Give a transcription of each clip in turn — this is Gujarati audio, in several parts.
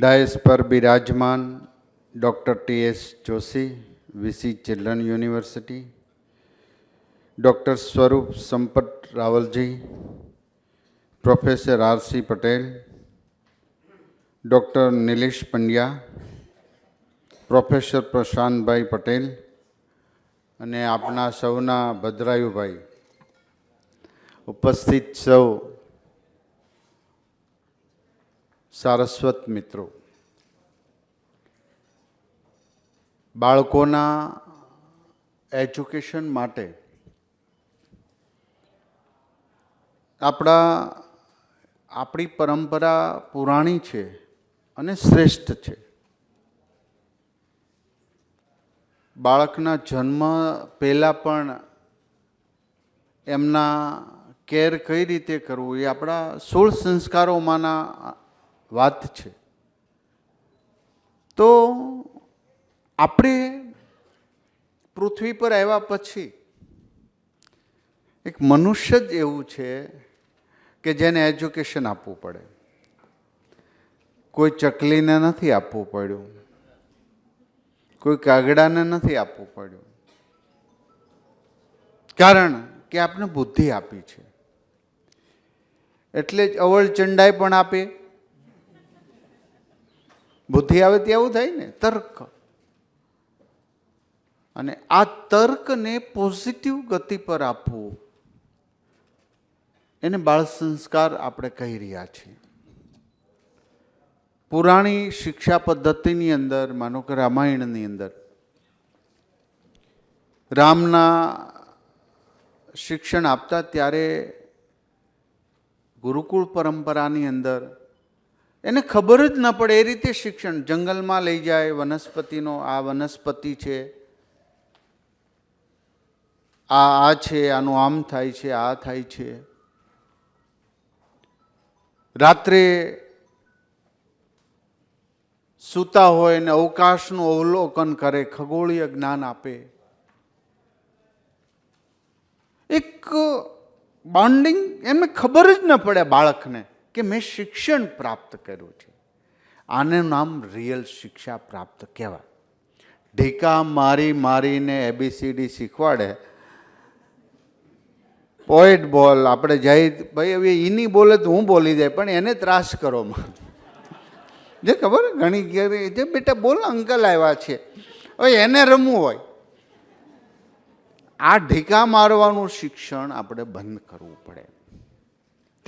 ડાયસ પર બિરાજમાન doctor T S Joshi VC children university, doctor Swaroop Sampat Rawalji, professor R C Patel, doctor Nilesh Pandya, professor Prashantbhai Patel અને આપના સૌના ભદ્રાયુભાઈ. ઉપસ્થિત સૌ સારસ્વત મિત્રો. બાળકોના એજ્યુકેશન માટે આપણા, આપણી પરંપરા પુરાણી છે અને શ્રેષ્ઠ છે. બાળકના જન્મ પહેલાં પણ એમના કેર કઈ રીતે કરવું એ આપણા સોળ સંસ્કારોમાંના વાત છે. તો આપણે પૃથ્વી પર આવ્યા પછી એક મનુષ્ય જ એવું છે કે જેને એજ્યુકેશન આપવું પડે. કોઈ ચકલીને નથી આપવું પડ્યું. કોઈ કાગડાને નથી આપવું પડ્યું. કારણ કે આપણે બુદ્ધિ આપી છે. એટલે જ અવળ ચંડાઈ પણ આપે. બુદ્ધિ આવે ત્યાં થાય ને, તર્ક. અને આ તર્કને પોઝિટિવ ગતિ પર આપવું. એને બાળ સંસ્કાર આપણે કહી રહ્યા છીએ. પુરાણી શિક્ષા પદ્ધતિની અંદર, માનો કે રામાયણની અંદર, રામના શિક્ષણ આપતા ત્યારે ગુરુકુળ પરંપરાની અંદર એને ખબર જ ન પડે એ રીતે શિક્ષણ. જંગલમાં લઈ જાય, વનસ્પતિનો, આ વનસ્પતિ છે, આ આ છે, આનું આમ થાય છે, આ થાય છે. રાત્રે સૂતા હોય ને અવકાશનું અવલોકન કરે, ખગોળીય જ્ઞાન આપે. એક બાન્ડિંગ એમને ખબર જ ન પડે બાળકને. કે મેં શિક્ષણ પ્રાપ્ત કર્યું છે. આનું નામ રિયલ શિક્ષા પ્રાપ્ત કહેવાય. ઢીકા મારી મારીને એબીસીડી શીખવાડે. પોએટ બોલ આપણે જઈ, ભાઈ, હવે એની બોલે તો હું બોલી જાય, પણ એને ત્રાસ કરો જે ખબર ઘણી ઘેરે, જે બેટા બોલ, અંકલ આવ્યા છે. હવે એને રમવું હોય. આ ઢીકા મારવાનું શિક્ષણ આપણે બંધ કરવું પડે.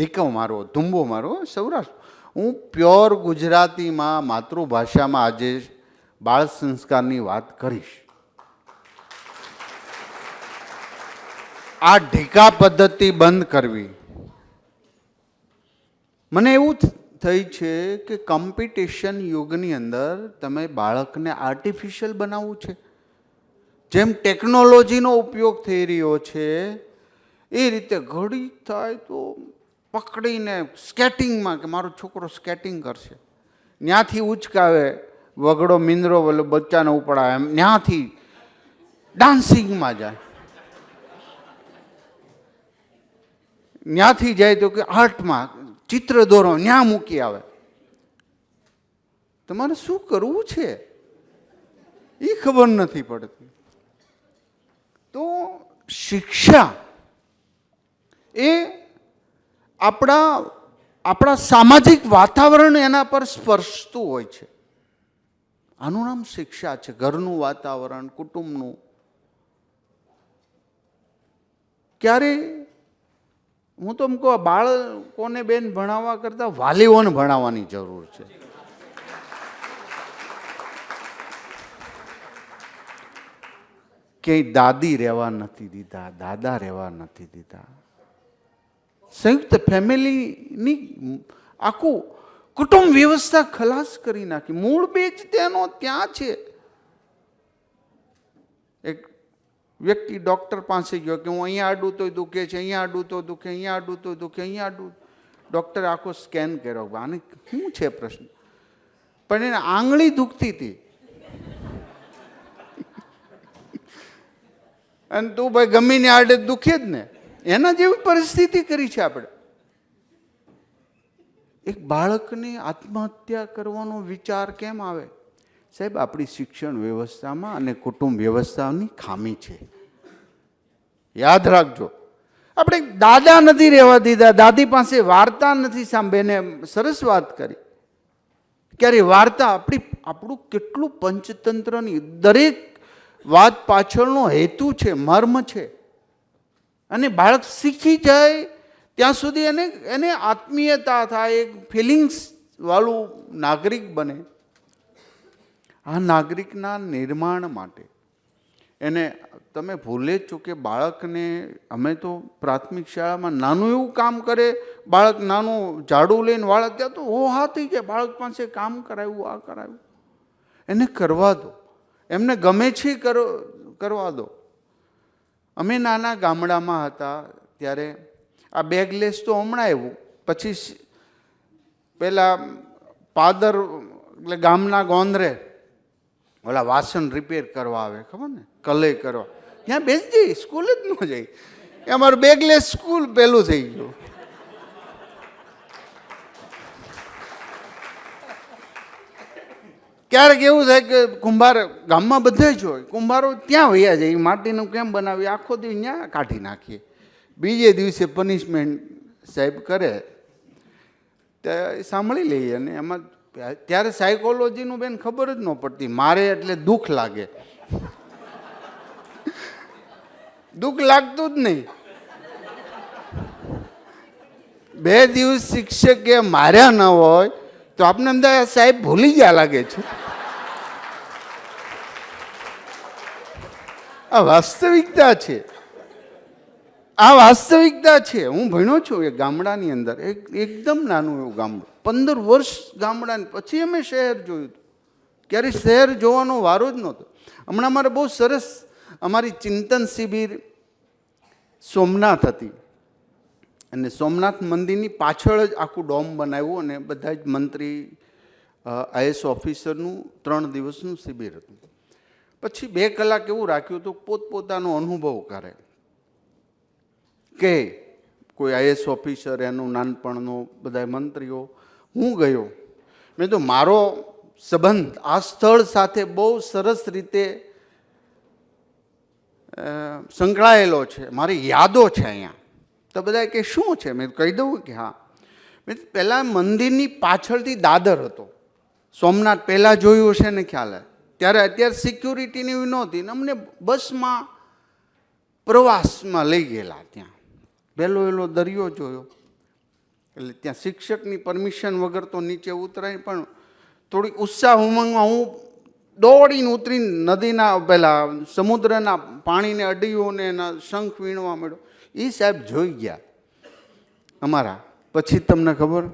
ઢીકો મારો, ધુંબો મારો સૌરાષ્ટ્ર. હું પ્યોર ગુજરાતીમાં માતૃભાષામાં આજે બાળ સંસ્કારની વાત કરીશ. આ ઢીકા પદ્ધતિ બંધ કરવી. મને એવું થઈ છે કે કોમ્પિટિશન યુગની અંદર તમે બાળકને આર્ટિફિશિયલ બનાવવું છે. જેમ ટેકનોલોજીનો ઉપયોગ થઈ રહ્યો છે, એ રીતે ઘડી થાય તો પકડીને સ્કેટિંગમાં કે મારો છોકરો સ્કેટિંગ કરશે. ત્યાંથી ઉચકાવે, વગડો મિંદરો ઓલો બચ્ચાને ઉપડાવે એમ. ત્યાંથી ડાન્સિંગમાં જાય. ત્યાંથી જાય તો કે આર્ટમાં, ચિત્ર દોરો ત્યાં મૂકી આવે. તમારે શું કરવું છે? એ ખબર નથી પડતી. તો શિક્ષા એ આપણા આપણા સામાજિક વાતાવરણ એના પર સ્પર્શતું હોય છે. આનું નામ શિક્ષા છે, ઘરનું વાતાવરણ, કુટુંબનું. ક્યારે હું તો એમ કહું બાળકોને બેન ભણાવવા કરતાં વાલીઓને ભણાવવાની જરૂર છે. ક્યાંય દાદી રહેવા નથી દીધા, દાદા રહેવા નથી દીધા. સંયુક્ત ફેમિલીની આખું કુટુંબ વ્યવસ્થા ખલાસ કરી નાખી. મૂળ બેજ તેનો ત્યાં છે. એક વ્યક્તિ ડૉક્ટર પાસે ગયો કે હું અહીંયા આડું તો દુખે છે, અહીંયા આડું તો દુખે, અહીંયા આડું તો દુખે, અહીંયા આડું. ડૉક્ટરે આખો સ્કેન કર્યો. આને શું છે પ્રશ્ન? પણ એને આંગળી દુખતી હતી. અને તું ભાઈ ગમીને આડે દુખે જ ને. એના જેવી પરિસ્થિતિ કરી છે આપણે. એક બાળકની આત્મહત્યા કરવાનો વિચાર કેમ આવે? સાહેબ, આપણી શિક્ષણ વ્યવસ્થામાં અને કુટુંબ વ્યવસ્થાની ખામી છે. યાદ રાખજો. આપણે દાદા નથી રહેવા દીધા, દાદી પાસે વાર્તા નથી સાંભળીને સરસ વાત કરી. ક્યારે વાર્તા આપણી, આપણું કેટલું પંચતંત્રની દરેક વાત પાછળનો હેતુ છે, મર્મ છે. અને બાળક શીખી જાય, ત્યાં સુધી એને એને આત્મીયતા થાય, એક ફિલિંગ્સવાળું નાગરિક બને. આ નાગરિકના નિર્માણ માટે. એને તમે ભૂલે જ છો કે બાળકને અમે તો પ્રાથમિક શાળામાં નાનું એવું કામ કરે, બાળક નાનું ઝાડું લઈને વાળા ત્યાં તો હો હા થઈ જાય, બાળક પાસે કામ કરાવ્યું, આ કરાવ્યું. એને કરવા દો. એમને ગમે છે કરો, કરવા દો. અમે નાના ગામડામાં હતા ત્યારે આ બેગલેસ તો હમણાં આવ્યું. પછી પહેલાં પાદર, એટલે ગામના ગોંદરે ઓલા વાસણ રિપેર કરવા આવે, ખબર ને? કલે કરવા. ત્યાં બેસી જઈ સ્કૂલ જ ન જઈ એ અમારું બેગલેસ સ્કૂલ પેલું થઈ ગયું. ક્યારેક એવું થાય કે કુંભાર ગામમાં બધે જ હોય, કુંભારો ત્યાં વયા જાય માટીનું કેમ બનાવી આખો દિવસ ત્યાં કાઢી નાખીએ. બીજે દિવસે પનિશમેન્ટ સાહેબ કરે, તે સાંભળી લઈએ અને એમાં ત્યારે સાયકોલોજીનું બેન ખબર જ ન પડતી, મારે એટલે દુઃખ લાગે. દુઃખ લાગતું જ નહીં. બે દિવસ શિક્ષકે માર્યા ન હોય, તો આપણે અમદાવાદ સાહેબ ભૂલી ગયા લાગે છે. આ વાસ્તવિકતા છે. આ વાસ્તવિકતા છે. હું ભણ્યો છું એ ગામડાની અંદર. એક, એકદમ નાનું એવું ગામડું પંદર વર્ષ ગામડાની. પછી અમે શહેર જોયું હતું. ક્યારેય શહેર જોવાનો વારો જ નહોતો. હમણાં મારે બહુ સરસ અમારી ચિંતન શિબિર સોમનાથ હતી. અને સોમનાથ મંદિરની પાછળ જ આખું ડોમ બનાવ્યું અને બધા જ મંત્રી આઈએસ ઓફિસરનું ત્રણ દિવસનું શિબિર હતું. પછી બે કલાક એવું રાખ્યું હતું, પોતપોતાનો અનુભવ કરે. કે કોઈ આઈએસ ઓફિસર, એનું નાનપણનો બધા મંત્રીઓ, હું ગયો. મેં તો મારો સંબંધ આ સ્થળ સાથે બહુ સરસ રીતે સંકળાયેલો છે. મારી યાદો છે અહીંયા. તો બધા કે, શું છે? મેં કહી દઉં કે હા. મેં પહેલાં મંદિરની પાછળથી દાદર હતો. સોમનાથ પહેલાં જોયું હશે ને ખ્યાલ ત્યારે અત્યારે સિક્યુરિટીની નહોતી ને અમને બસમાં પ્રવાસમાં લઈ ગયેલા ત્યાં. પહેલો એલો દરિયો જોયો. એટલે ત્યાં શિક્ષકની પરમિશન વગર તો નીચે ઉતરાય પણ થોડી ઉત્સાહ ઉમંગમાં હું દોડીને ઉતરીને નદીના પહેલાં સમુદ્રના પાણીને અડીઓને એના શંખ વીણવા મળ્યો એ સાહેબ જોઈ ગયા. અમારા. પછી તમને ખબર?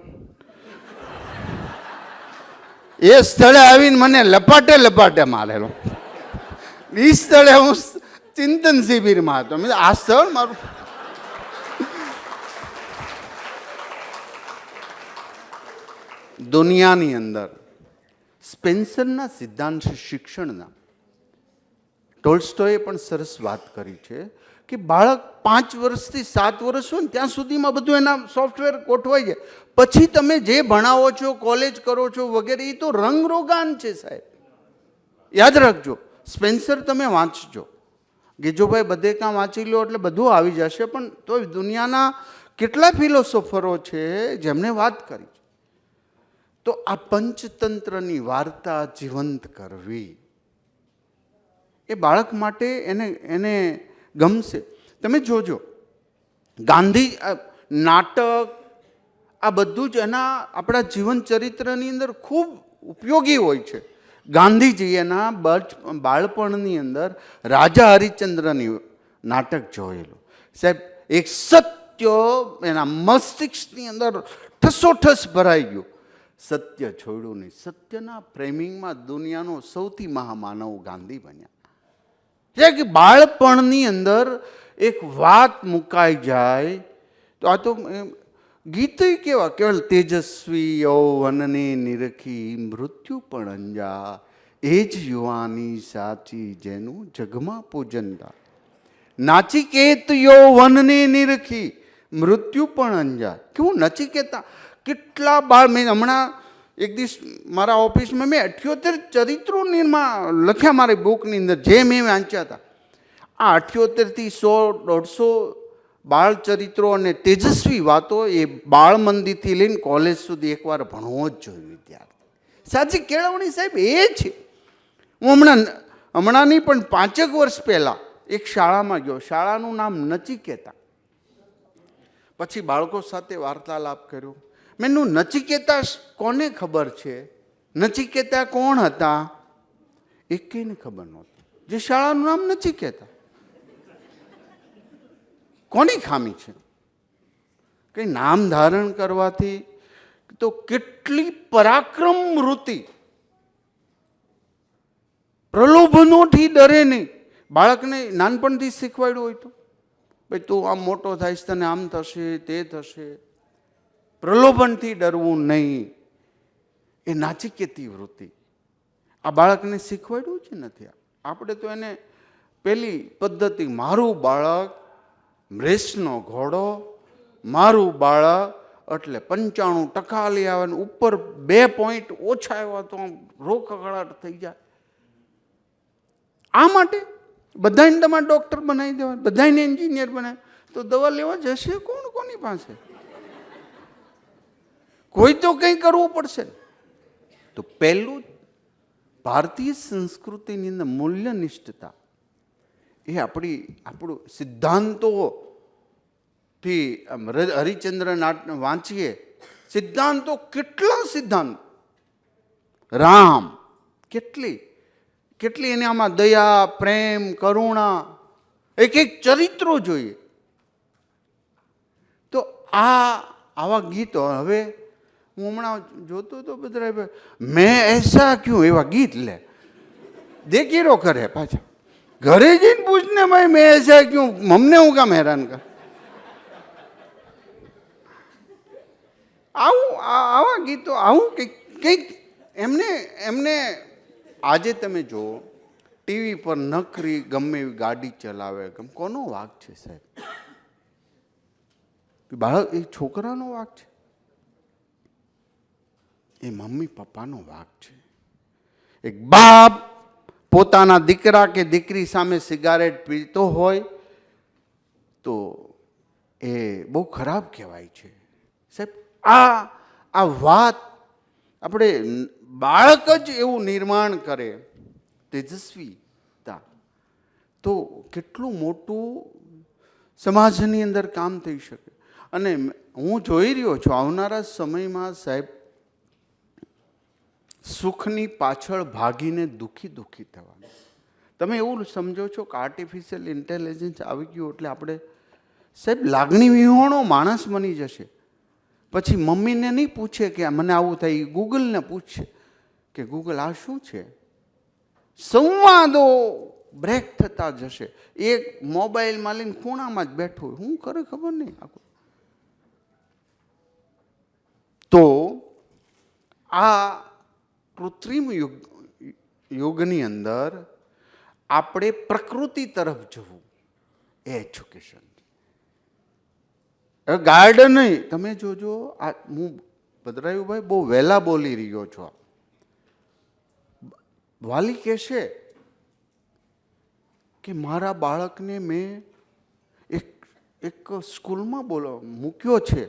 એ સ્થળે આવીને મને લપાટે લપાટે મારેલો. એ સ્થળે હું ચિંતન શિબિરમાં હતો. મેં આ સ્થળ મારું. દુનિયાની અંદર સ્પેન્સરના સિદ્ધાંત શિક્ષણના. ટોલ્સ્ટોએ પણ સરસ વાત કરી છે. કે બાળક પાંચ વર્ષથી સાત વર્ષ હોય ને ત્યાં સુધીમાં બધું એના સોફ્ટવેર ગોઠવાઈ જાય. પછી તમે જે ભણાવો છો, કોલેજ કરો છો વગેરે એ તો રંગરોગાન છે સાહેબ. યાદ રાખજો, સ્પેન્સર તમે વાંચજો. ગીજુભાઈ બધે કાં વાંચી લો એટલે બધું આવી જશે, પણ તોય દુનિયાના કેટલા ફિલોસોફરો છે જેમણે વાત કરી તો આ પંચતંત્રની વાર્તા જીવંત કરવી, એ બાળક માટે એને એને ગમશે. તમે જોજો. ગાંધી નાટક, આ બધું જ એના આપણા જીવન ચરિત્રની અંદર ખૂબ ઉપયોગી હોય છે. ગાંધીજી એના બચ બાળપણની અંદર રાજા હરિચંદ્રની નાટક જોયેલું. સાહેબ, એક સત્ય એના મસ્તિષ્કની અંદર ઠસોઠસ ભરાઈ ગયું. સત્ય છોડ્યું નહીં. સત્યના પ્રેમિંગમાં દુનિયાનો સૌથી મહામાનવ ગાંધી બન્યા. જે કે બાળપણની અંદર એક વાત મુકાઈ જાય, તો આ તો ગીત કેવા કેવળ તેજસ્વી યૌવનને નિરખી મૃત્યુ પણ અંજા એ જ યુવાની સાચી જેનું જગમાં પૂજનતા નાચિકેત યૌવનને નિરખી મૃત્યુ પણ અંજા કેવું નચિકેતા? કેટલા બાળ, મેં હમણાં એક દિવસ મારા ઓફિસમાં મેં અઠ્યોતેર ચરિત્રો નિર્માણ લખ્યા મારી બુકની અંદર, જે મેં વાંચ્યા હતા. આ અઠ્યોતેરથી સો, દોઢસો બાળ ચરિત્રો અને તેજસ્વી વાતો એ બાળ મંદિરથી લઈને કોલેજ સુધી એકવાર ભણવો જ જોઈએ, વિદ્યાર્થી. સાચી કેળવણી સાહેબ એ છે. હું હમણાં હમણાંની પણ પાંચેક વર્ષ પહેલાં એક શાળામાં ગયો. શાળાનું નામ નચિકેતા પછી બાળકો સાથે વાર્તાલાપ કર્યો. મેનું નચિકેતા કોને ખબર છે? નચિકેતા કોણ હતા? એ કઈને ખબર નહોતી. જે શાળાનું નામ નચિકેતા. કોની ખામી છે? કંઈ નામ ધારણ કરવાથી તો કેટલી પરાક્રમ વૃત્તિ. પ્રલોભનોથી ડરે નહીં. બાળકને નાનપણથી શીખવાડ્યું હોય તો. ભાઈ, તું આમ મોટો થઈશ તને આમ થશે, તે થશે. પ્રલોભનથી ડરવું નહીં. એ નાચિકેતી વૃત્તિ. આ બાળકને શીખવાડ્યું છે નથી. આપણે તો એને પેલી પદ્ધતિ, મારું બાળક રેસનો ઘોડો, મારું બાળક એટલે પંચાણું ટકા લઈ આવે ને ઉપર બે પોઈન્ટ ઓછા આવ્યા તો રોકકળાટ થઈ જાય. આ માટે બધાને તમારે ડૉક્ટર બનાવી દેવા બધાને એન્જિનિયર બનાવે તો દવા લેવા જશે કોણ કોની પાસે? કોઈ તો કંઈ કરવું પડશે. તો પહેલું ભારતીય સંસ્કૃતિની અંદર મૂલ્યનિષ્ઠતા એ આપણી આપણું સિદ્ધાંતોથી હરિચંદ્ર નાટ વાંચીએ, સિદ્ધાંતો કેટલા સિદ્ધાંત? રામ કેટલી? કેટલી એને આમાં દયા, પ્રેમ, કરુણા એક એક ચરિત્રો જોઈએ. તો આ આવા ગીતો હવે હું હમણાં જોતો હતો બધા મેં એસા ક્યું? એવા ગીત લે. દેખીરો કરે પાછા. ઘરે જઈને પૂછને, ભાઈ, મેં એસા ક્યું? મમને હું કામ હેરાન કર? આવું આવા ગીતો, આવું કંઈક કંઈક એમને એમને આજે તમે જુઓ, ટીવી પર નકરી ગમે એવી ગાડી ચલાવે. ગમ, કોનો વાક છે સાહેબ? બાળક, એ છોકરાનો વાક છે? એ મમ્મી પપ્પાનો વાક છે. એક બાપ પોતાના દીકરા કે દીકરી સામે સિગારેટ પીતો હોય તો એ બહુ ખરાબ કહેવાય છે. સાહેબ, આ આ વાત આપણે બાળક જ એવું નિર્માણ કરે તેજસ્વીતા. તો કેટલું મોટું સમાજની અંદર કામ થઈ શકે. અને હું જોઈ રહ્યો છું આવનારા સમયમાં સાહેબ સુખની પાછળ ભાગીને દુઃખી દુઃખી થવાનું. તમે એવું સમજો છો કે આર્ટિફિશિયલ ઇન્ટેલિજન્સ આવી ગયું એટલે આપણે સાહેબ લાગણી વિહોણો માણસ બની જશે. પછી મમ્મીને નહીં પૂછે કે મને આવું થાય ગૂગલને પૂછશે કે ગૂગલ આ શું છે? સંવાદો બ્રેક થતા જશે. એક મોબાઈલમાં લઈને ખૂણામાં જ બેઠો હું કરે ખબર નહીં આખું. તો આ કૃત્રિમ યુગ, યુગની અંદર આપણે પ્રકૃતિ તરફ જવું, એ એજ્યુકેશન ગાર્ડન તમે જોજો, આ હું ભદ્રાયુભાઈ બહુ વહેલા બોલી રહ્યો છો વાલી કહેશે કે મારા બાળકને મેં એક એક સ્કૂલમાં બોલો મૂક્યો છે.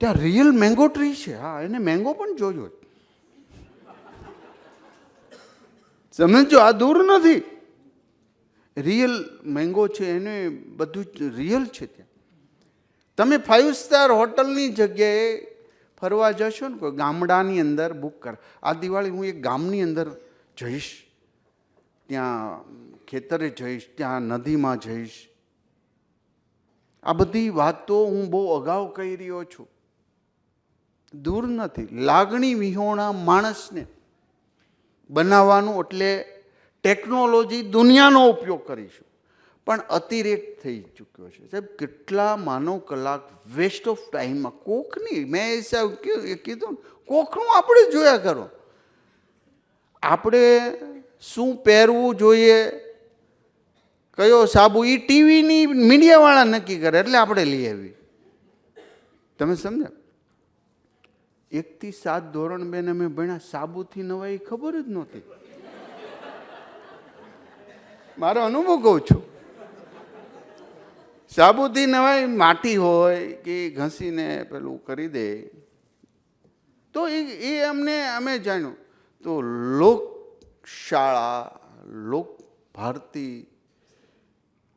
ત્યાં રિયલ મેંગો ટ્રી છે. હા, એને મેંગો પણ જોજો સમજો આ દૂર નથી. રિયલ મેંગો છે, એને બધું જ રિયલ છે ત્યાં. તમે ફાઇવ સ્ટાર હોટલની જગ્યાએ ફરવા જશો ને, કોઈ ગામડાની અંદર બુક કર. આ દિવાળી હું એક ગામની અંદર જઈશ. ત્યાં ખેતરે જઈશ, ત્યાં નદીમાં જઈશ. આ બધી વાતો હું બહુ અગાઉ કહી રહ્યો છું. દૂર નથી. લાગણી વિહોણા માણસને. બનાવવાનું એટલે ટેકનોલોજી દુનિયાનો ઉપયોગ કરીશું. પણ અતિરેક થઈ ચૂક્યો છે. સાહેબ, કેટલા માનવ કલાક વેસ્ટ ઓફ ટાઈમમાં કોકની, મેં સાહેબ કીધું કોકનું આપણે જોયા કરો. આપણે શું પહેરવું જોઈએ? કયો સાબુ? એ ટીવીની મીડિયાવાળા નક્કી કરે, એટલે આપણે લઈ આવી તમે સમજ્યા? એકથી સાત ધોરણ બેન અમે ભણ્યા. સાબુથી નવાઈ ખબર જ નહોતી. મારો અનુભવ કહું છું. સાબુથી નવાઈ માટી હોય કે ઘસીને પેલું કરી દે, તો એ એ અમને, અમે જાણ્યું. તો લોક શાળા લોક ભારતી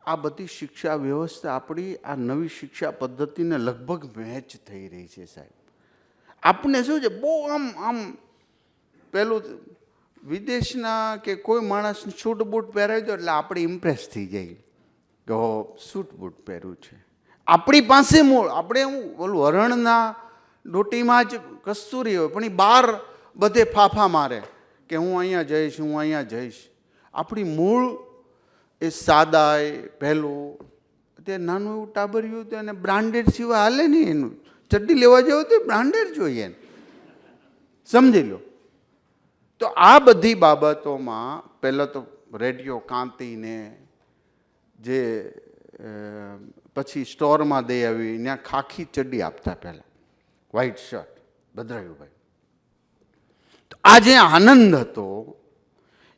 આ બધી શિક્ષા વ્યવસ્થા આપણી, આ નવી શિક્ષા પદ્ધતિને લગભગ મેચ થઈ રહી છે સાહેબ. આપણે શું છે? બહુ આમ આમ પેલું વિદેશના કે કોઈ માણસ સૂટ બૂટ પહેરાવી દો એટલે આપણે ઇમ્પ્રેસ થઈ જાય કે હો, સૂટ બૂટ પહેર્યું છે. આપણી પાસે મૂળ, આપણે હું ઓલું હરણના ડોટીમાં જ કસ્તુરી હોય, પણ એ બહાર બધે ફાફા મારે કે હું અહીંયા જઈશ, હું અહીંયા જઈશ. આપણી મૂળ એ સાદાય, પહેલું તે નાનું એવું ટાબરિયું તો એને બ્રાન્ડેડ સિવાય હાલે નહીં એનું. ચડ્ડી લેવા જવું તો બ્રાન્ડેડ જોઈએ સમજી લો. તો આ બધી બાબતોમાં પહેલાં તો રેડિયો કાંતિને જે પછી સ્ટોરમાં દઈ આવી, ત્યાં ખાખી ચડ્ડી આપતા પહેલાં. વ્હાઈટ શર્ટ ભદ્રાયુભાઈ. તો આ જે આનંદ હતો.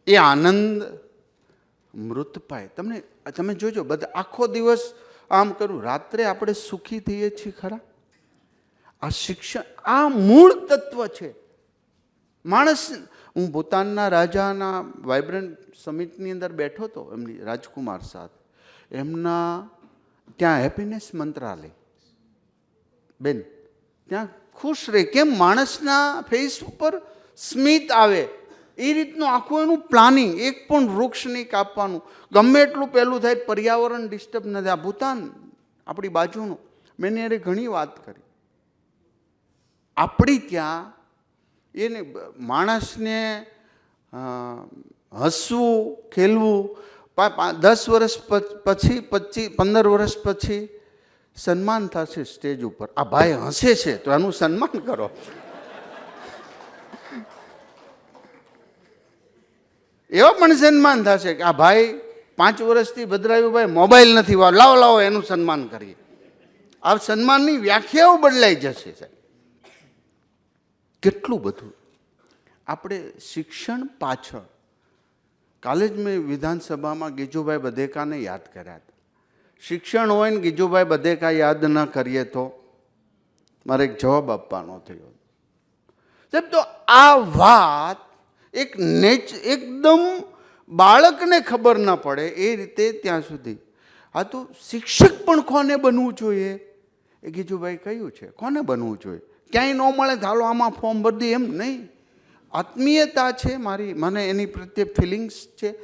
એ આનંદ મૃત પાય. તમને, તમે જોજો, બધા આખો દિવસ આમ કરું. રાત્રે આપણે સુખી થઈએ છીએ ખરા? આ શિક્ષણ, આ મૂળ તત્વ છે. માણસ, હું ભૂતાનના રાજાના વાઇબ્રન્ટ સમિટની અંદર બેઠો હતો, એમની રાજકુમાર સાથે એમના ત્યાં હેપીનેસ મંત્રાલય. બેન, ત્યાં ખુશ રહે કેમ માણસના ફેસ ઉપર સ્મિત આવે? એ રીતનું આખું એનું પ્લાનિંગ, એક પણ વૃક્ષ નહીં કાપવાનું. ગમે એટલું પહેલું થાય, પર્યાવરણ ડિસ્ટર્બ નથી આ ભૂતાન, આપણી બાજુનું, મેં એને ઘણી વાત કરી. આપણી ત્યાં એને માણસને હસવું, ખેલવું દસ વર્ષ પછી પચીસ પંદર વર્ષ પછી સન્માન થશે સ્ટેજ ઉપર. આ ભાઈ હસે છે, તો એનું સન્માન કરો. એવા પણ સન્માન થશે કે આ ભાઈ પાંચ વર્ષથી ભદ્રાયુભાઈ મોબાઈલ નથી લાવો લાવો, એનું સન્માન કરીએ. આ સન્માનની વ્યાખ્યાઓ બદલાઈ જશે, સાહેબ. કેટલું બધું. આપણે શિક્ષણ પાછળ. કાલે જ મેં વિધાનસભામાં ગીજુભાઈ બધેકાને યાદ કર્યા હતા. શિક્ષણ હોય ને ગીજુભાઈ બધેકા યાદ ન કરીએ તો મારે એક જવાબ આપવાનો થયો. સાહેબ, તો આ વાત એક નેચ, એકદમ બાળકને ખબર ન પડે એ રીતે ત્યાં સુધી. આ તો શિક્ષક પણ કોને બનવું જોઈએ? એ ગીજુભાઈ કહ્યું છે, કોને બનવું જોઈએ? ક્યાંય ન મળે હાલો આમાં ફોર્મ ભરી દઈએ એમ નહીં. આત્મીયતા છે મારી, મને એની પ્રત્યે ફિલિંગ્સ છે.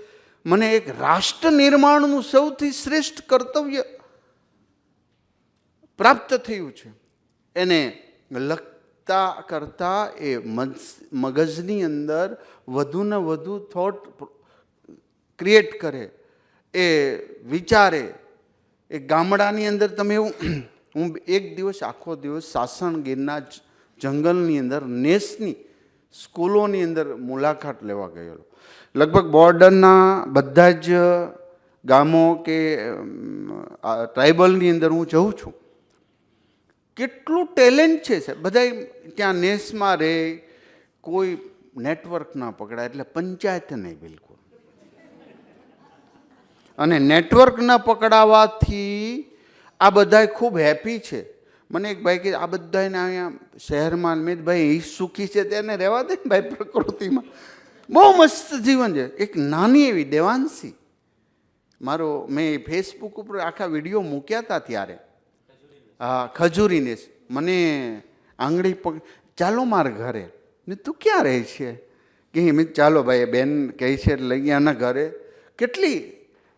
મને એક રાષ્ટ્ર નિર્માણનું સૌથી શ્રેષ્ઠ કર્તવ્ય પ્રાપ્ત થયું છે. એને લખતા કરતાં એ મગજ- મગજની અંદર વધુને વધુ થોટ ક્રિએટ કરે. એ વિચારે. એ ગામડાની અંદર તમે એવું હું એક દિવસ, આખો દિવસ સાસણ ગીરના જંગલની અંદર, નેસની સ્કૂલોની અંદર મુલાકાત લેવા ગયેલો. લગભગ બોર્ડરના બધા જ ગામો કે ટ્રાઇબલની અંદર હું જઉં છું. કેટલું ટેલેન્ટ છે સાહેબ. બધા ત્યાં નેસમાં રહે કોઈ નેટવર્ક ના પકડાય, એટલે પંચાયત નહીં બિલકુલ. અને નેટવર્ક ન પકડાવાથી આ બધાય ખૂબ હેપી છે. મને એક ભાઈ કે, આ બધાને અહીંયા શહેરમાં મેં ભાઈ સુખી છે તેને રહેવા દે ને ભાઈ પ્રકૃતિમાં. બહુ મસ્ત જીવન છે. એક નાની એવી દેવાંશી. મારો, મેં ફેસબુક ઉપર આખા વીડિયો મૂક્યા હતા ત્યારે. હા, ખજૂરીને મને આંગળી પગ, ચાલો માર ઘરે. ને તું ક્યાં રહે છે? કે મેં ચાલો ભાઈ બેન કહે છે, લઈ ગયા ઘરે. કેટલી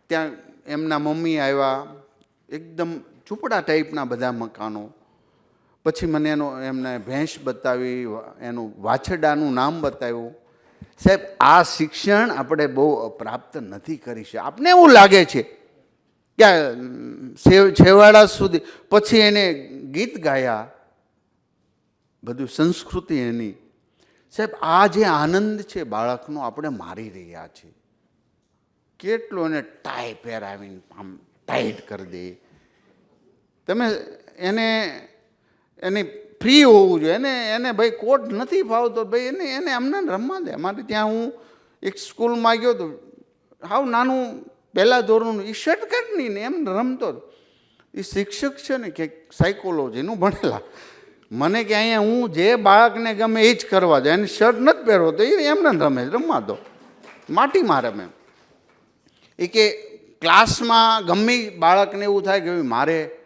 ત્યાં એમના મમ્મી આવ્યા. એકદમ ઝૂંપડા ટાઈપના બધા મકાનો. પછી મને એનો, એમને ભેંસ બતાવી, એનું વાછડાનું નામ બતાવ્યું. સાહેબ, આ શિક્ષણ આપણે બહુ પ્રાપ્ત નથી કરી છે આપને એવું લાગે છે કે છેવાડા સુધી, પછી એને ગીત ગાયા, બધું સંસ્કૃતિ એની. સાહેબ, આ જે આનંદ છે બાળકનો આપણે મારી રહ્યા છીએ કેટલો એને ટાઈ પહેરાવીને આમ ટાઈટ કરી દે. તમે એને, એની ફ્રી હોવું જોઈએ. એને એને ભાઈ કોટ નથી ફાવતો. ભાઈ એને એને અમને રમવા દે. અમારે ત્યાં હું એક સ્કૂલમાં ગયો તો હાવ નાનું, પહેલાં ધોરણનું એ શર્ટકટની ને એમ રમતો હતો. એ શિક્ષક છે ને કે સાયકોલોજીનું ભણેલા. મને કે અહીંયા હું જે બાળકને ગમે એ જ કરવા દે એને શર્ટ નથી પહેરવો તો એ એમને રમે, રમવા દો. માટીમાં રમે. એ કે ક્લાસમાં ગમે બાળકને એવું થાય કે મારે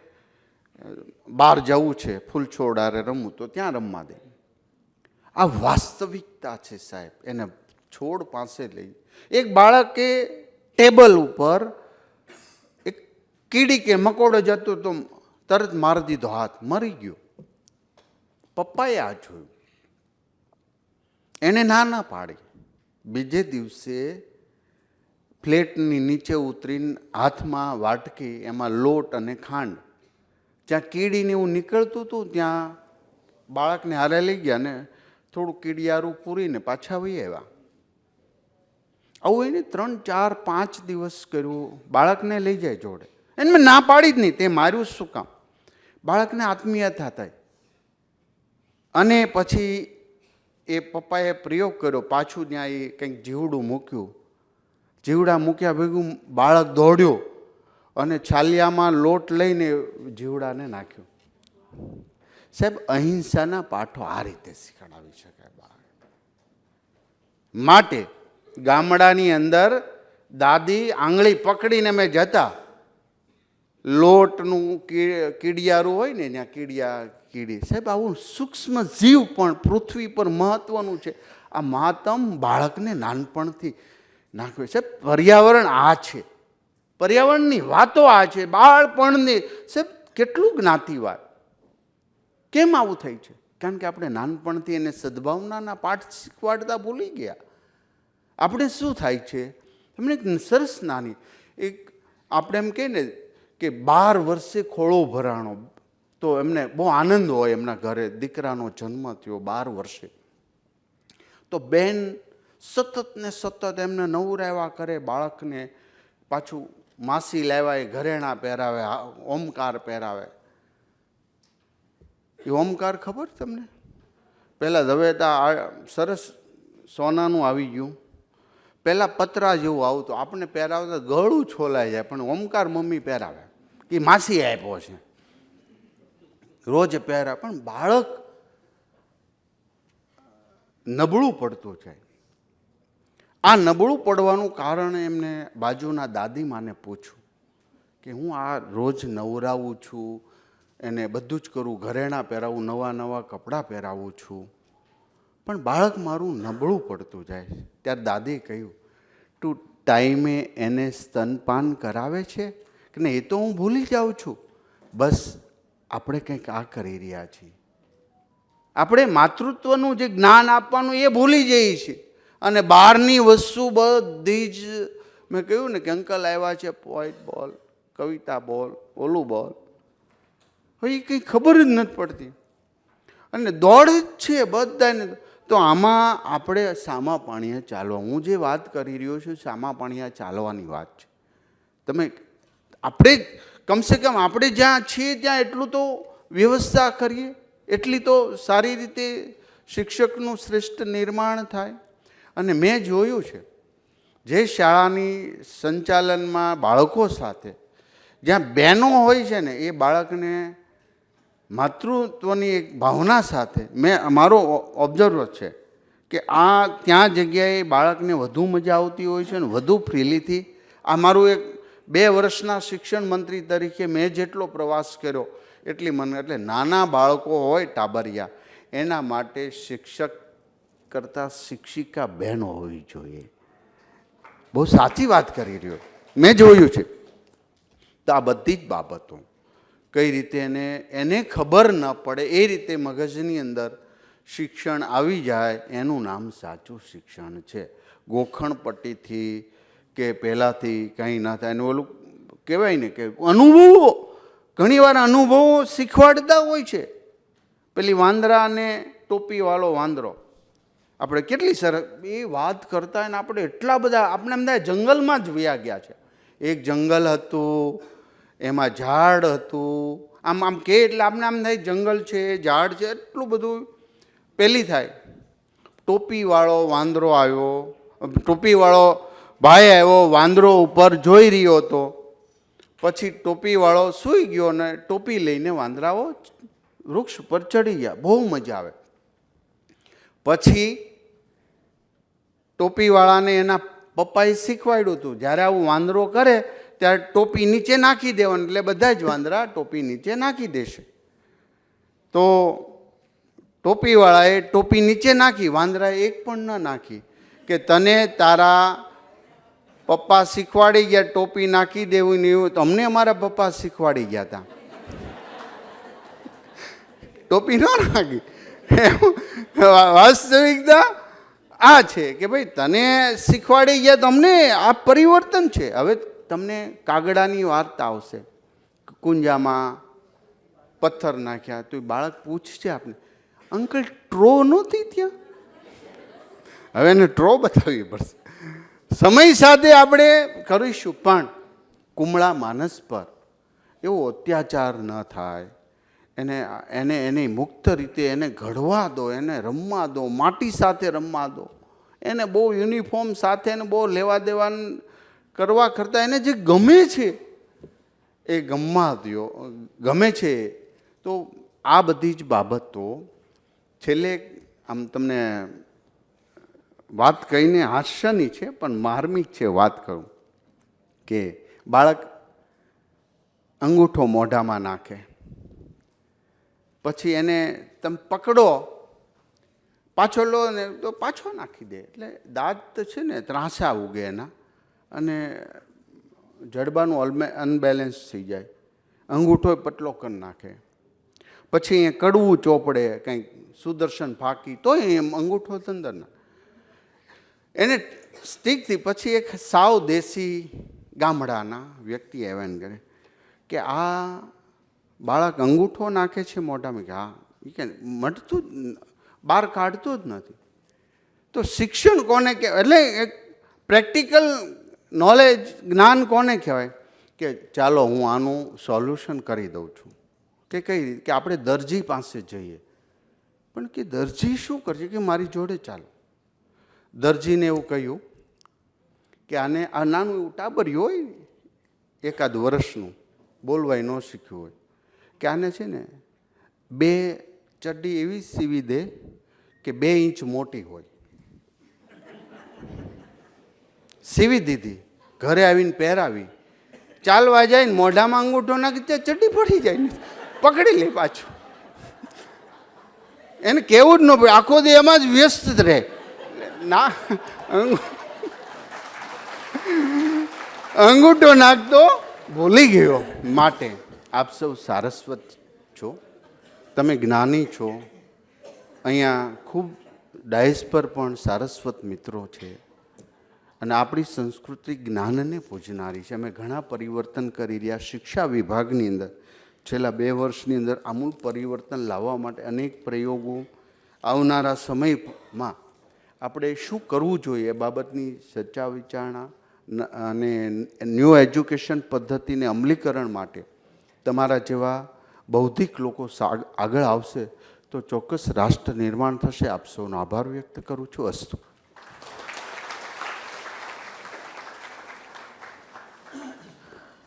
બહાર જવું છે ફૂલછોડારે રમવું, તો ત્યાં રમવા દે. આ વાસ્તવિકતા છે સાહેબ, એને છોડ પાસે લઈ. એક બાળકે ટેબલ ઉપર એક કીડી કે મકોડો જતો તો તરત મારી દીધો હાથ, મરી ગયો. પપ્પાએ આ જોયું. એને ના ના પાડી. બીજે દિવસે ફ્લેટની નીચે ઉતરીને હાથમાં વાટકી, એમાં લોટ અને ખાંડ જ્યાં કીડીને એવું નીકળતું હતું, ત્યાં બાળકને હારે લઈ ગયા ને થોડું કીડિયારું પૂરીને પાછા વહી આવ્યા. આવું એને ત્રણ, ચાર, પાંચ દિવસ કર્યું, બાળકને લઈ જાય જોડે. એને મેં ના પાડી જ નહીં, તે માર્યું શું કામ? બાળકને આત્મીયતા થાય. અને પછી એ પપ્પાએ પ્રયોગ કર્યો, પાછું ત્યાં એ કંઈક જીવડું મૂક્યું. જીવડા મૂક્યા ભેગું બાળક દોડ્યો. અને છાલિયામાં લોટ લઈને જીવડાને નાખ્યું. સાહેબ, અહિંસાના પાઠો આ રીતે શીખડાવી શકાય બાળક માટે ગામડાની અંદર દાદી આંગળી પકડીને મેં જતા. લોટનું કીડિયારું હોય ને ત્યાં કીડિયા કીડી. સાહેબ, આવું સૂક્ષ્મ જીવ પણ પૃથ્વી પર મહત્વનું છે. આ મહાત્મ બાળકને નાનપણથી નાખવે છે પર્યાવરણ આ છે. પર્યાવરણની વાતો આ છે, બાળપણની, સાહેબ, કેટલું જ્ઞાતિવાદ? કેમ આવું થાય છે? કારણ કે આપણે નાનપણથી એને સદભાવનાના પાઠ શીખવાડતા ભૂલી ગયા. આપણે શું થાય છે? એમને એક સરસ નાની, એક આપણે એમ કહીએ ને કે બાર વર્ષે ખોળો ભરાણો. તો એમને બહુ આનંદ હોય એમના ઘરે, દીકરાનો જન્મ થયો બાર વર્ષે. તો બેન સતત ને સતત એમને નવરાવ્યા કરે, બાળકને પાછું માસી લાવ્યા એ ઘરેણાં પહેરાવે ઓમકાર પહેરાવે. એ ઓમકાર ખબર તમને? પહેલાં દવેતા સરસ સોનાનું આવી ગયું. પહેલાં પતરા જેવું આવતું. આપણે પહેરાવતા ગળું છોલાઈ જાય, પણ ઓમકાર મમ્મી પહેરાવે. કે માસી આપ્યો છે. રોજ પહેરા, પણ બાળક નબળું પડતું જાય. આ નબળું પડવાનું કારણ એમને બાજુના દાદીમાને પૂછ્યું કે હું આ રોજ નવરાવું છું, એને બધું જ કરું, ઘરેણાં પહેરાવું, નવા નવા કપડાં પહેરાવું છું. પણ બાળક મારું નબળું પડતું જાય છે. ત્યારે દાદીએ કહ્યું, તું ટાઈમે એને સ્તનપાન કરાવે છે કે નહીં? એ તો હું ભૂલી જાઉં છું. બસ, આપણે કંઈક આ કરી રહ્યા છીએ. આપણે માતૃત્વનું જે જ્ઞાન આપવાનું એ ભૂલી જઈએ છીએ. અને બહારની વસ્તુ બધી જ મેં કહ્યું ને કે અંકલ આવ્યા છે પોઈન્ટ બોલ કવિતા બોલ ઓલું બોલ હવે એ કંઈ ખબર જ નથી પડતી. અને દોડ જ છે બધાને. તો આમાં આપણે સામા પાણીએ ચાલવા. હું જે વાત કરી રહ્યો છું, સામા પાણીએ ચાલવાની વાત છે. તમે આપણે કમસે કમ આપણે જ્યાં છીએ ત્યાં એટલું તો વ્યવસ્થા કરીએ. એટલી તો સારી રીતે શિક્ષકનું શ્રેષ્ઠ નિર્માણ થાય. અને મેં જોયું છે, જે શાળાની સંચાલનમાં બાળકો સાથે, જ્યાં બહેનો હોય છે ને, એ બાળકને માતૃત્વની એક ભાવના સાથે, મેં અમારો ઓબ્ઝર્વ છે કે આ ત્યાં જગ્યાએ બાળકને વધુ મજા આવતી હોય છે ને, વધુ ફ્રીલીથી. આ મારું એક બે વર્ષના શિક્ષણ મંત્રી તરીકે મેં જેટલો પ્રવાસ કર્યો, એટલી મને, એટલે નાના બાળકો હોય ટાબરિયા, એના માટે શિક્ષક કરતાં શિક્ષિકા બહેનો હોવી જોઈએ. બહુ સાચી વાત કરી રહ્યો. મેં જોયું છે. તો આ બધી જ બાબતો કઈ રીતે એને એને ખબર ન પડે, એ રીતે મગજની અંદર શિક્ષણ આવી જાય, એનું નામ સાચું શિક્ષણ છે. ગોખણપટ્ટીથી કે પહેલાંથી કંઈ ના થાય. એનું ઓલું કહેવાય ને કે અનુભવો, ઘણીવાર અનુભવો શીખવાડતા હોય છે. પેલી વાંદરા અને ટોપીવાળો વાંદરો. આપણે કેટલી સરસ એ વાત કરતા અને આપણે એટલા બધા, આપણે એમ જંગલમાં જ વ્યા ગયા છે. એક જંગલ હતું, એમાં ઝાડ હતું. આમ આમ કે એટલે આપણે આમ થાય જંગલ છે, ઝાડ છે, એટલું બધું પહેલી થાય. ટોપીવાળો વાંદરો આવ્યો ટોપીવાળો ભાઈ આવ્યો, વાંદરો ઉપર જોઈ રહ્યો હતો. પછી ટોપીવાળો સૂઈ ગયો ને ટોપી લઈને વાંદરાઓ વૃક્ષ ઉપર ચડી ગયા. બહુ મજા આવે. પછી ટોપીવાળાને એના પપ્પાએ શીખવાડ્યું હતું. જ્યારે આવું વાંદરો કરે, ત્યારે ટોપી નીચે નાખી દેવાનું. એટલે બધા જ વાંદરા ટોપી નીચે નાખી દેશે. તો ટોપીવાળાએ ટોપી નીચે નાખી, વાંદરાએ એક પણ ન નાખી કે તને તારા પપ્પા શીખવાડી ગયા, ટોપી નાખી દેવું ને એવું. તો અમારા પપ્પા શીખવાડી ગયા હતા ટોપી ન નાખી. વાસ્તવિકતા આ છે કે ભાઈ તને શીખવાડી ગયા તમને આ પરિવર્તન છે. હવે તમને કાગડાની વાર્તા આવશે. કુંજામાં પથ્થર નાખ્યા. તો બાળક પૂછશે આપણે અંકલ, ટ્રો નહોતી ત્યાં? હવે એને ટ્રો બતાવવી પડશે. સમય સાથે આપણે કરીશું, પણ કુમળા માનસ પર એવો અત્યાચાર ન થાય. એને એને એને મુક્ત રીતે એને ઘડવા દો, એને રમવા દો, માટી સાથે રમવા દો. એને બહુ યુનિફોર્મ સાથે એને બહુ લેવા દેવા કરવા કરતાં એને જે ગમે છે, એ ગમવા દો ગમે છે. તો આ બધી જ બાબતો છેલ્લે આમ તમને વાત કહીને હાસ્યની છે, પણ માર્મિક છે વાત કરું કે બાળક અંગૂઠો મોઢામાં નાખે. પછી એને તમે પકડો, પાછો લો ને તો પાછો નાખી દે. એટલે દાંત છે ને ત્રાસા ઉગે એના અને જડબાનું અલમે અનબેલેન્સ થઈ જાય. અંગૂઠો પટલો કરી નાખે. પછી અહીંયા કડવું ચોપડે કંઈક સુદર્શન ફાકી, તોય એમ અંગૂઠો અંદર ના એને સ્ટીકથી પછી એક સાવ દેશી ગામડાના વ્યક્તિ એવાન કરે કે આ બાળક અંગૂઠો નાખે છે મોઢામાં કે હા એ કે મટતું જ બહાર કાઢતું જ નથી. તો શિક્ષણ કોને કહેવાય? એટલે એક પ્રેક્ટિકલ નોલેજ, જ્ઞાન કોને કહેવાય? કે ચાલો હું આનું સોલ્યુશન કરી દઉં છું. કે કઈ રીતે, કે આપણે દરજી પાસે જઈએ. પણ કે દરજી શું કરશે? કે મારી જોડે ચાલો. દરજીને એવું કહ્યું કે આને આ નાનું એવું ટાબરિયું હોય, એકાદ વર્ષનું, બોલવાય ન શીખ્યું હોય. કે આને છે ને, બે ચડ્ડી એવી સીવી દે કે બે ઇંચ મોટી હોય. સીવી દીધી, ઘરે આવીને પહેરાવી. ચાલવા જાય ને મોઢામાં અંગૂઠો નાખી ત્યાં ચડ્ડી પડી જાય ને, પકડી લે પાછું. એને કેવું જ ન પડે, આખો દી એમાં જ વ્યસ્ત રહે. ના, અંગૂ- અંગૂઠો નાખતો ભૂલી ગયો માટે. આપ સૌ સારસ્વત છો. તમે જ્ઞાની છો. અહીંયા ખૂબ ડાયસ પર પણ સારસ્વત મિત્રો છે. અને આપણી સંસ્કૃતિ જ્ઞાનને પૂજનારી છે. અમે ઘણા પરિવર્તન કરી રહ્યા શિક્ષા વિભાગની અંદર. છેલ્લા બે વર્ષની અંદર આમૂલ પરિવર્તન લાવવા માટે અનેક પ્રયોગો આવનારા સમયમાં આપણે શું કરવું જોઈએ બાબતની ચર્ચા વિચારણા અને ન્યૂ એજ્યુકેશન પદ્ધતિને અમલીકરણ માટે તમારા જેવા બૌદ્ધિક લોકો આગળ આવશે તો ચોક્કસ રાષ્ટ્ર નિર્માણ થશે. આપ સૌનો આભાર વ્યક્ત કરું છું. અસ્તુ.